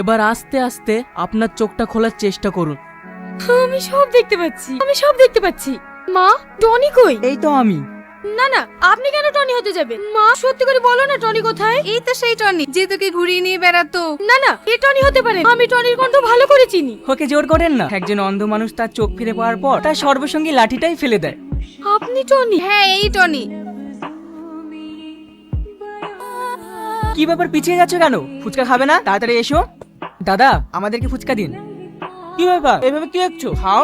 এবার আস্তে আস্তে আপনার চোখটা খোলার চেষ্টা করুন। আমি সব দেখতে পাচ্ছি। আমি সব দেখতে পাচ্ছি। মা টনি কই? এই তো আমি। না না আপনি কেন টনি হতে যাবেন? মা সত্যি করে বলো না টনি কোথায়? এই তো সেই টনি যে তোকে ঘুরিয়ে নিয়ে বেড়াতো। না না এ টনি হতে পারে আমি টনির কণ্ঠ ভালো করে চিনি। ওকে জোর করেন না। একজন অন্ধ মানুষ তার চোখ ফিরে পাওয়ার পর তার সর্বসঙ্গী লাঠিটাই ফেলে দেয়। আপনি টনি? হ্যাঁ এই টনি। কি ব্যাপার পিছিয়ে যাচ্ছ কেন? ফুচকা খাবে না? তাড়াতাড়ি এসো। দাদা আমাদেরকে ফুচকা দিন। কি ব্যাপার? এভাবে কি দেখছ? খাও।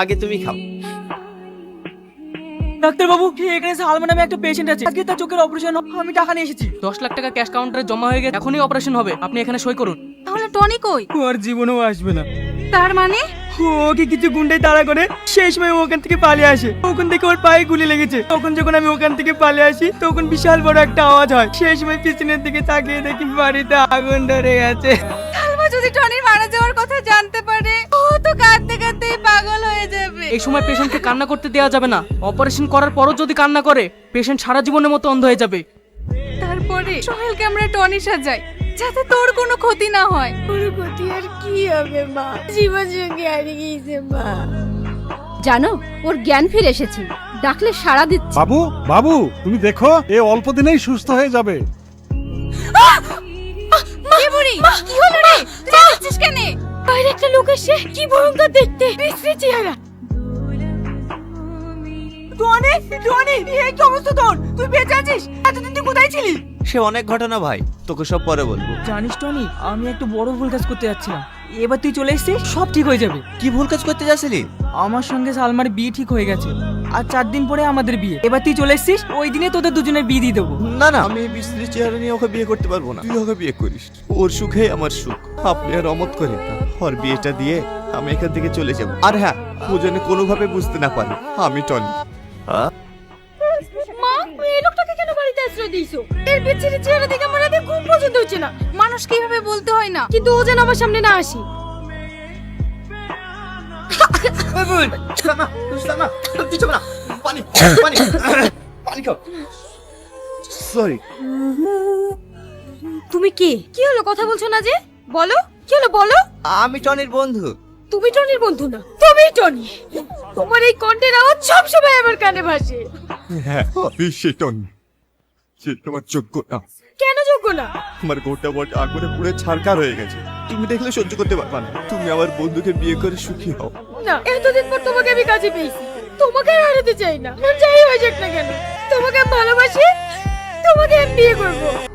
আগে তুমি খাও। ডাক্তার বাবু এখানে সালমান নামে একটা পেশেন্ট আছে? আজকে তার চোখের অপারেশন আমি টাকা নিয়ে এসেছি। দশ লাখ টাকা ক্যাশ কাউন্টারে জমা হয়ে গেছে। এখনই অপারেশন হবে। আপনি এখানে সই করুন। তাহলে টনি কই? আর জীবনেও আসবে না। তার মানে? ওকে কিছু গুন্ডাই তাড়া করে সেই সময় ওখান থেকে পালিয়ে আসে। ওখান থেকে ওর পায়ে গুলি লেগেছে। তখন যখন আমি ওখান থেকে পালিয়ে আসি তখন বিশাল বড় একটা আওয়াজ হয়। সেই সময় পিছনের দিকে তাকিয়ে দেখি বাড়িতে আগুন ধরে গেছে সালমা যদি টনির মারা যাওয়ার কথা জানতে পারে ও তো কাঁদতে কাঁদতেই পাগল হয়ে যাবে। এই সময় পেশেন্টকে কান্না করতে দেওয়া যাবে না। অপারেশন করার পরও যদি কান্না করে পেশেন্ট সারা জীবনের মতো অন্ধ হয়ে যাবে। তারপরে সোহেলকে আমরা টনি সাজাই যাতে তোর কোনো ক্ষতি না হয়। ওর গতি আর কি হবে মা? জীবন সঙ্গে হারিয়ে গিয়েছে মা। জানো ওর জ্ঞান ফিরে এসেছে। ডাকলে সাড়া দিচ্ছে। বাবু বাবু তুমি দেখো এ অল্প দিনেই সুস্থ হয়ে যাবে। এ কি হলো? তুই যাচ্ছিস কেন? বাইরে একটা লোক এসে কি ভয়ঙ্কর দেখতে। বিশ্রী চেহারা। এই কি অবস্থা তোর? তুই বেঁচে আছিস? এতদিন তুই কোথায় ছিলি? সে অনেক ঘটনা ভাই তোকে সব পরে বলব। জানিস টনি আমি একটু বড় ভুল কাজ করতে যাচ্ছিলাম। এবার তুই চলে এসেছিস? সব ঠিক হয়ে যাবে। কি ভুল কাজ করতে যাচ্ছিলি? আমার সঙ্গে সালমার বিয়ে ঠিক হয়ে গেছে। আর চার দিন পরে আমাদের বিয়ে। এবার তুই চলে এসেছিস ওই দিনে তোদের দুজনের বিয়ে দিয়ে দেবো। না না। আমি বিস্ত্রী চেহারা নিয়ে ওকে বিয়ে করতে পারব না। তুই ওকে বিয়ে করিস। ওর সুখে আমার সুখ। আপনি আর অমত করে না। ওর বিয়েটা দিয়ে আমি এখান থেকে চলে যাব। আর হ্যাঁ ও যেন কোনোভাবে বুঝতে না পারে। আমি টনি। হ্যাঁ মা এই লোকটাকে কেন বাড়িতে আশ্রয় দিয়েছ? এর বিচ্ছিরি চেহারা দেখে আমার রাতে ঘুম পর্যন্ত হচ্ছে না। মানুষ কীভাবে বলতে হয় না কিন্তু ও যেন আমার সামনে না আসি। সরি তুমি কে? কি হলো? কথা বলছো না যে? বলো কি হলো বলো? আমি টনির বন্ধু। তুমি টনির বন্ধু না তুমি টনি। তোমার এই কণ্ঠের আওয়াজ সবসময় আমার কানে ভাসে। হ্যাঁ সে টনি। সে তোমার যোগ্য না। কেন যোগ্য না? আমার গোটা বট আগুনে পুড়ে ছারকার হয়ে গেছে। তুমি দেখলে সহ্য করতে পারবে না। তুমি আমার বন্ধুকে বিয়ে করে সুখী হও। না এতদিন পর তোমাকে আমি কাজে পেয়েছি। তোমাকে হারাতে চাই না। যাই হয়ে যাক না কেন। তোমাকে আমি ভালোবাসি। তোমাকে আমি বিয়ে করব।